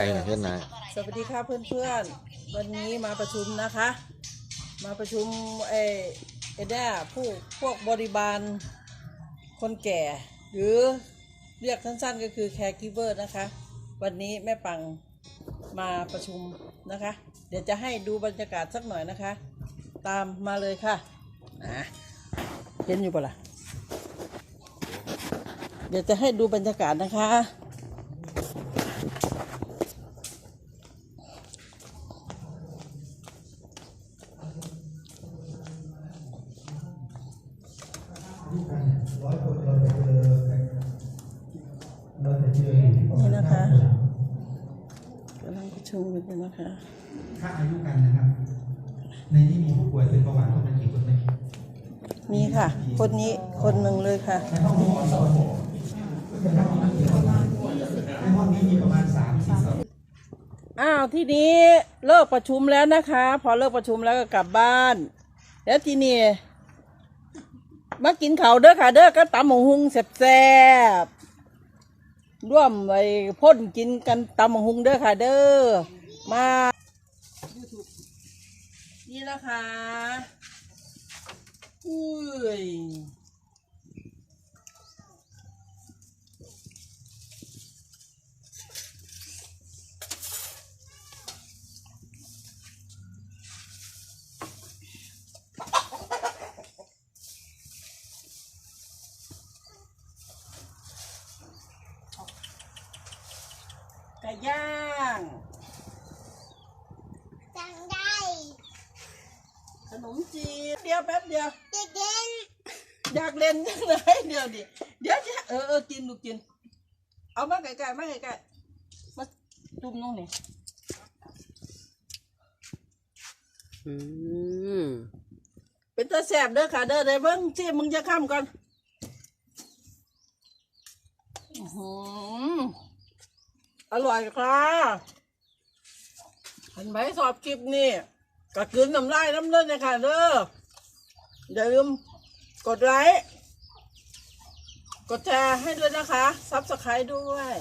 ไปนะเพื่อนนายสวัสดีค่ะเพื่อนๆ วันนี้มาประชุมนะคะ มาประชุมเอเอเด้ผู้พวกบริบาลคนแก่ หรือเรียกสั้นๆก็คือแคร์กิเวอร์นะคะ วันนี้แม่ปังมาประชุมนะคะ เดี๋ยวจะให้ดูบรรยากาศสักหน่อยนะคะ ตามมาเลยค่ะอะเห็นอยู่ปะล่ะเดี๋ยวจะให้ดูบรรยากาศนะคะ ร้อยคนเราจะเจอเราจะเจออยู่ที่ประมานี่ณนะคะห้าคนกำลังประชุมกันอยู่นะคะถ้าอายุกันนะครับ ในนี้มีผู้ป่วยเป็นเบาหวานคนละกี่คนไหมมีค่ะ คนนี้คนหนึ่งเลยค่ะในห้องนี้มีสองในห้องนี้มีกี่คนในห้องนี้มีประมาณสามสี่ศพอ้าวทีนี้เลิกประชุมแล้วนะคะ พอเลิกประชุมแล้วก็กลับบ้าน แล้วทีนี้ มากินข้าวเด้อค่ะ เด้อก็ตำหมูหุงแซ่บๆร่วมไปพ่นกินกันตำหมูหุงเด้อค่ะ เด้อมานี่นะคะอุ้ย ไก่ย่างจังได้ขนมจีนเดียวแป๊บเดียวเด็กเด่นอยากเล่นจังเลยเดี๋ยวดิเดี๋ยวจะเออเออกินลูกกิน เอามาไก่ๆมาไก่ๆมาจุ่มน้องนี่อืมเป็นตาแสบเด้อค่ะเด้อเด้อเบิ้งที่มึงจะข้ามก่อนอื้อหื อร่อยค่ะเห็นไหมสอบคลิปนี่ก็กลืนน้ำลายน้ำเลือดเลยค่ะเด้ออย่าลืมกดไลค์ กดแชร์ให้ด้วยนะคะ ซับสไครต์ด้วย